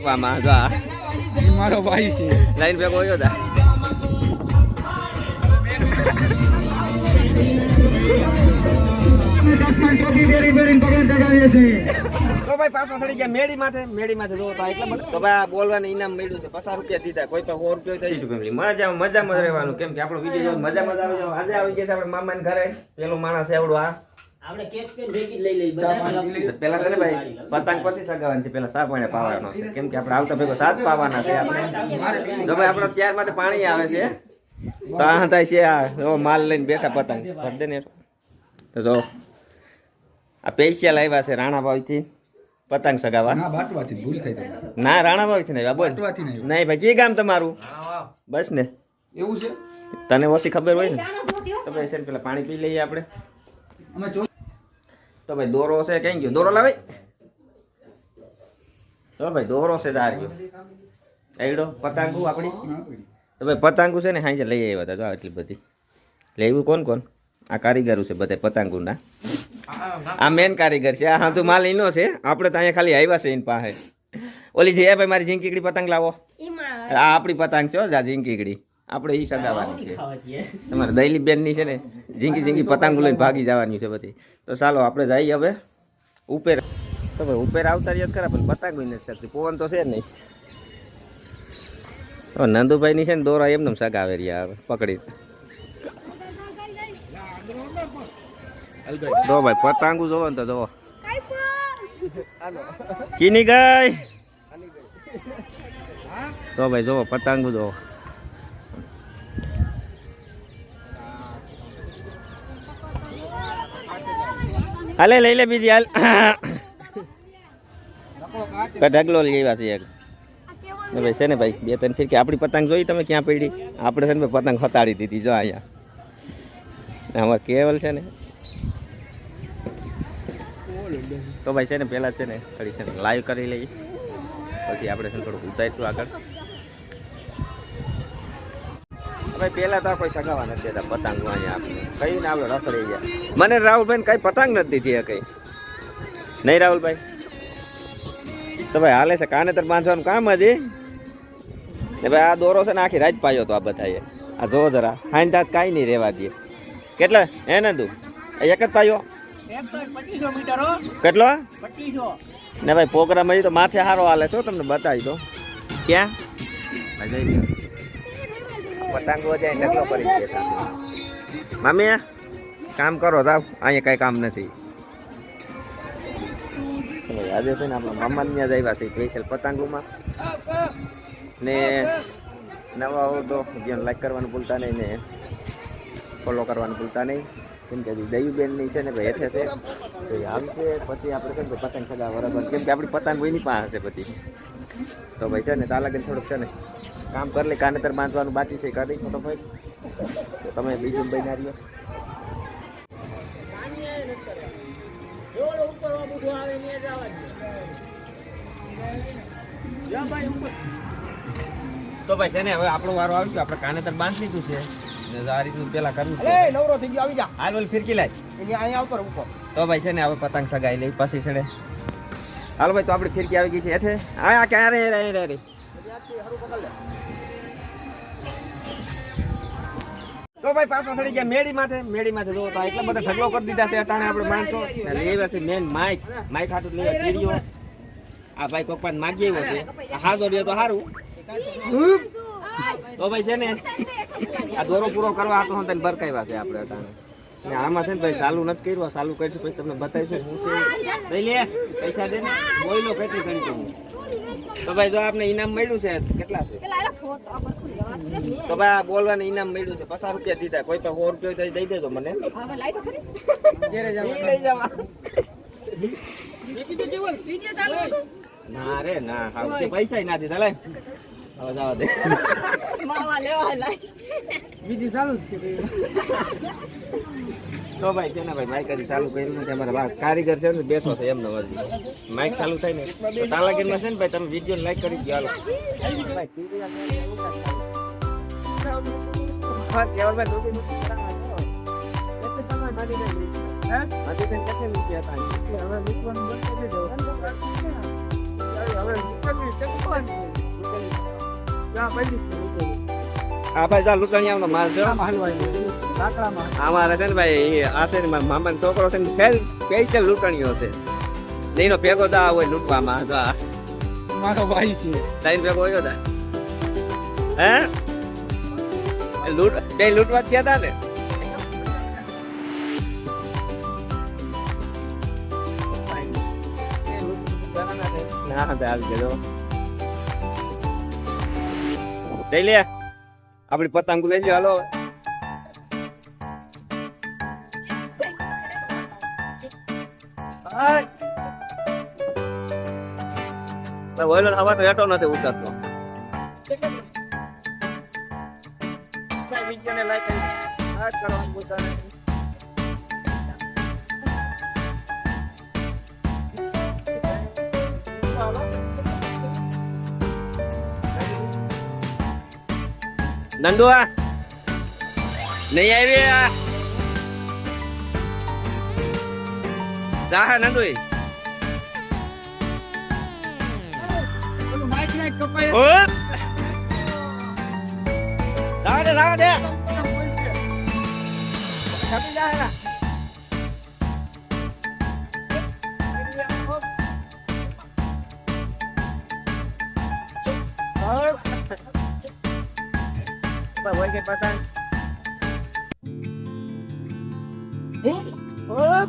જો આ. મારો ભાઈ છે. લાઈન ભેગો હોયો તા. તો ભાઈ પાછો ચડી ગયા મેડી માથે મેડી માથે જોવો તો એટલા બધા. તો ભાઈ આ બોલવાનું ઇનામ મળ્યું છે પચાસ રૂપિયા દીધા કોઈ પણ સો રૂપિયા થઈ ફેમિલી મજા મજામાં રહેવાનું. કેમ કે આપણો વીડિયો મજા મજા આવી આજે આવી ગયા છે આપણે મામાને ઘરે. પેલો માણસ એવડો આ. આપણે કેશ પેન ભેગી લઈ લઈ બધા. પેલા છે. ભાઈ પતંગ પછી સગાવાની છે પેલા સા પાણી પાવાનો છે. કેમ કે આપણે આવતા ભેગો સાત પાવાના છે. આપણે જો ભાઈ આપણો ત્યાર માટે પાણી આવે છે. તો આ થાય છે આ જો માલ લઈને બેઠા પતંગ. ભર દે ને તો. જો આ પેશિયલ લાવ્યા છે રાણાભાઈ પતંગ સગાવા ના બાટવાથી ભૂલ થઈ ના રાણાભાઈ છે ને બોલ બાટવાથી નહીં. નહીં ભાઈ કે ગામ તમારું? બસ ને. એવું છે? તને ઓછી ખબર હોય ને? તો ભાઈ છે ને પેલા પાણી પી લઈએ આપણે. અમે તો ભાઈ દોરો છે કઈ ગયો? દોરો લાવે. તો ભાઈ દોરો છે તાર ગયો. એડો પતંગુ આપણી. તો ભાઈ પતંગુ છે ને સાંજે લઈ આવ્યા હતા. જો એટલી બધી. લેવું કોણ કોણ? આ કારીગરો છે બધા પતંગુના. આ મેન કારીગર છે. આ હા તો માલ એનો છે. આપણે તો અહીંયા ખાલી આવ્યા છે એની પાસે ઓલી છે ભાઈ મારી ઝીંકીકડી પતંગ લાવો. આ આપણી પતંગ છો જા આ ઝીંકીકડી આપણે એ સગાવાની છે. તમારે દૈલી બેનની છે ને ઝીંકી ઝીંકી પતંગો લઈને ભાગી જવાની છે બધી. તો ચાલો આપણે જઈએ હવે. ઉપેર. તો ભાઈ ઉપેર આવતા રહ્યા ખરા પણ પતંગો નથી શકતી પવન તો છે જ નહીં. તો નંદુભાઈની છે ને દોરા એમને સગાવે રહ્યા હવે પકડી જો ભાઈ પતંગો જોવો ને તો જોવો. કિની ગઈ. તો ભાઈ જોવો પતંગો જોવો. હાલે લઈ લે બીજી હાલ. ઢગલો આવ્યા છે એક. ભાઈ છે ને ભાઈ બે ત્રણ ફિરકી. આપણી પતંગ જોઈ તમે ક્યાં પડી? આપણે છે ને પતંગ હતાડી દીધી જો અહીંયા. આમાં કેવલ છે ને. તો ભાઈ છે ને પહેલાં છે ને થોડી છે ને લાઈવ કરી લઈએ. પછી આપણે છે ને થોડુંક ઉતારીશું આગળ. ભાઈ પહેલા તો કોઈ સગાવા નથી દેતા પતંગ અહીંયા આપણે કઈ ને આપણે રખડી ગયા. મને રાહુલભાઈ કઈ પતંગ નથી દીધી કઈ. નહીં રાહુલભાઈ? તો ભાઈ હાલે છે કાનેતર બાંધવાનું કામ હજી? ને ભાઈ આ દોરો છે ને આખી રાત પાયો તો આ બધાએ. આ જો જરા હાઈન તાત કાંઈ નહીં રહેવા દે. કેટલા? હે ને તું એક જ પાયો? કેટલો? ને ભાઈ પ્રોગ્રામ હજી તો માથે સારો હાલે છો તમને બતાવી દો ક્યાં? જઈ. પતંગો જાય ઢગલો કરી દેતા મામી કામ કરો તાવ અહીંયા કાંઈ કામ નથી. આજે છે ને, આપણા મામા ત્યાં જ આવ્યા છે, સ્પેશિયલ પતંગોમાં. ને નવા હો તો જેને લાઈક કરવાનું ભૂલતા નહીં ને ફોલો કરવાનું ભૂલતા નહીં. કેમ કે દયુબેનની છે ને, ભાઈ હેઠે છે. તો એ આવશે પછી આપણે કેમ કે પતંગ સગા બરાબર. કેમ કે આપણી પતંગ એની પાસે છે પછી તો ભાઈ છે ને, તાલાગન થોડુંક છે ને કામ કરી લે કાનેતર બાંધવાનું બાકી છે કરી તો ભાઈ. તો તમે બીજું બન્યા રહ્યો. તો ભાઈ છે ને હવે આપણો વારો આવી ગયો આપણે કાનેતર બાંધી લીધું છે. ને આ રીતનું પેલા કરવું છે. નવરો થઈ ગયો આવી જા. હાલ ફિરકી લાય. એની અહીંયા આવતો ઉપર તો ભાઈ છે ને હવે પતંગ સગાઈ લઈ પછી છેડે હાલ ભાઈ તો આપણી ફિરકી આવી ગઈ છે હેઠે. આ ક્યાં રે રે રે રે તો ભાઈ પાછો સડી ગયા મેડી માથે મેડી માથે જો એટલા બધા ઢગલો કરી દીધા છે અટાણે આપણે માણસો. લેવા છે મેન માઇક માઇક હાટું લેવા કીડીઓ આ ભાઈ કોકપાન માગી આવ્યો છે. હાજો રહ્યો તો સારું તો ભાઈ છે ને, આ દોરો પૂરો કરવા આટલો હું તને બરકાવ્યા છે આપણે અટાણે. ને આમાં છે ને ભાઈ ચાલુ નથી કર્યું, ચાલુ કરીશું પછી તમને બતાવીશું હું છે. લે, પૈસા દે ને. બોઈલો કેટલી કરી દઉં તો ભાઈ જો આપને ઇનામ મળ્યું છે કેટલા છે? તો ભાઈ આ બોલવાનું ઇનામ મળ્યું છે પચાસ રૂપિયા દીધા કોઈ પણ સો રૂપિયા દઈ દેજો મને. લઈ જવા. ના? રે ના પૈસા ના દીધા લાય. હવે જવા દે. બીજી ચાલુ જ છે તો ભાઈ છે ને ભાઈ માઇક હજી ચાલુ કર્યું નથી અમારા કારીગર છે ને બેઠો છે એમનો હજી. માઇક ચાલુ થાય ને તો તાલાગીરમાં છે ને ભાઈ તમે વીડિયો લાઈક કરી દો હાલો. ભાઈ, ચાલુ આ કંઈ ભાઈ ચાલ લૂંટણીયાનો માલ જો લાકડામાં અમારે છે ને ભાઈ આ છે ને મામા છોકરો છે ને ફેલ સ્પેશિયલ લૂંટણીઓ છે. એનો ભેગો દા હોય લૂંટવામાં તો મારો ભાઈ છે. ટાઈમ ભેગો હોય દા. હે? લૂંટ બે લૂંટવા ગયા હતા ને? ના હા આવી ગયો લઈ લે. આપણી પતંગ લઈ લે હાલો. હવા તો હેઠો નથી ઉતરતો. નંદુઆ નહીં આવી આ નહીં હા Nandu Mike 나하나누이 어? 나가자 나가자 잡힌다 하나 Bà quay cái bà tăng Hớp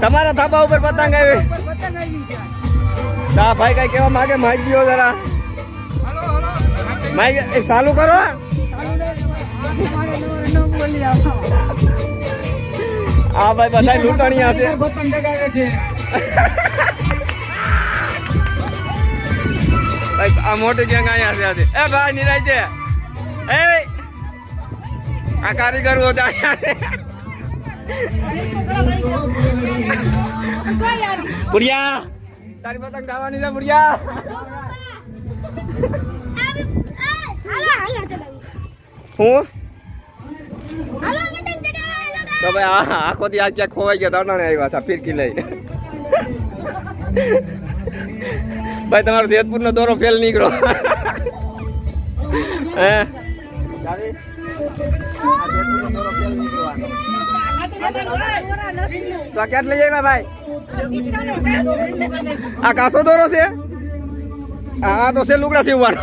તમારા થાપા ઉપર પતંગ આવી. તા ભાઈ કઈ કેવા માગે? માગી ગયો જરા. એ ચાલુ કરો. આ ભાઈ બધા લૂંટણીયા છે. આ મોટી ગેંગ અહીંયા છે આજે. એ ભાઈ નિરાય છે. એ આ કારીગર હો અહીંયા છે તારી પતંગ ખાવાની છે બુડિયા હું? તો ભાઈ આ આખો થી આજ ક્યાંક ખોવાઈ ગયા તારણે આવ્યા હતા ફિરકી લઈ. ભાઈ તમારો જેતપુર નો દોરો ફેલ નીકળો હે? તો આ ક્યાં લઈ જાય ભાઈ? આ કાસો દોરો છે? આ તો છે લુગડા સીવવાનો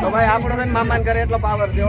તો ભાઈ આપણો મામાન કરે એટલો પાવર દો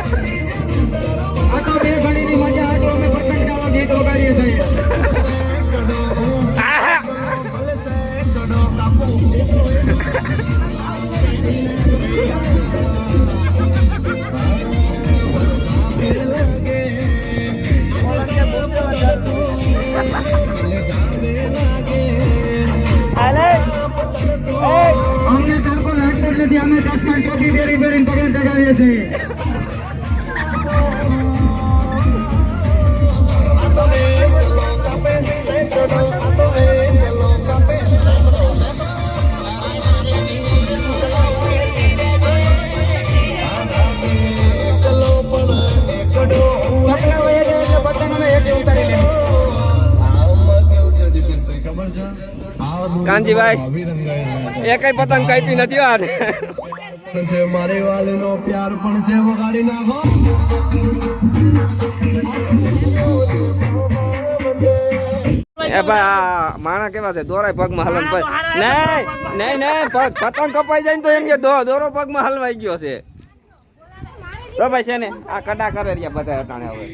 અમે ચશ્મા ટોપી પહેરી પહેરીને પગન ચગાવીએ છીએ. કાનજીભાઈ એ કઈ પતંગ કાપી નથી વાત યાર છે મારી વાલીનો પ્યાર પણ છે વગાડી નાખો. એ ભાઈ આ માણા કેવા છે? દોરાય પગમાં હલન ભાઈ નહીં નહીં નહીં પગ પતંગ કપાઈ જાય ને તો એમ કે દો દોરો પગમાં હલવાઈ ગયો છે. તો ભાઈ છે ને આ કડા કરે રહ્યા બધા અટાણે હવે.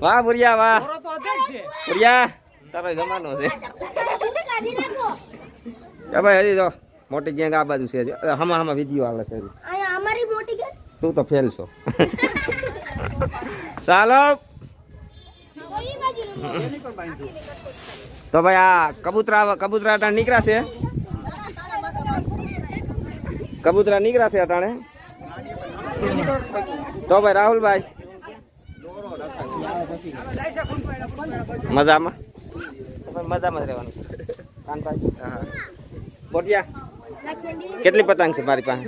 વાહ ભુરિયા વાહ. ભુરિયા તારો જમાનો છે. એ ભાઈ હજી તો. મોટી ગેંગ આ બાજુ છે હજી. હમા હમા વીડિયો આવે છે હજી. અહીંયા અમારી મોટી કે તું તો ફેલ છો ચાલો કોઈ બાજુ તો ભાઈ આ કબૂતરા કબૂતરા અટાણે નીકળ્યા છે કબૂતરા નીકળ્યા છે અટાણે તો ભાઈ રાહુલભાઈ મજામાં તો ભાઈ મજામાં જ રહેવાનું કાનભાઈ હા બોટિયા કેટલી પતંગ છે મારી પાસે?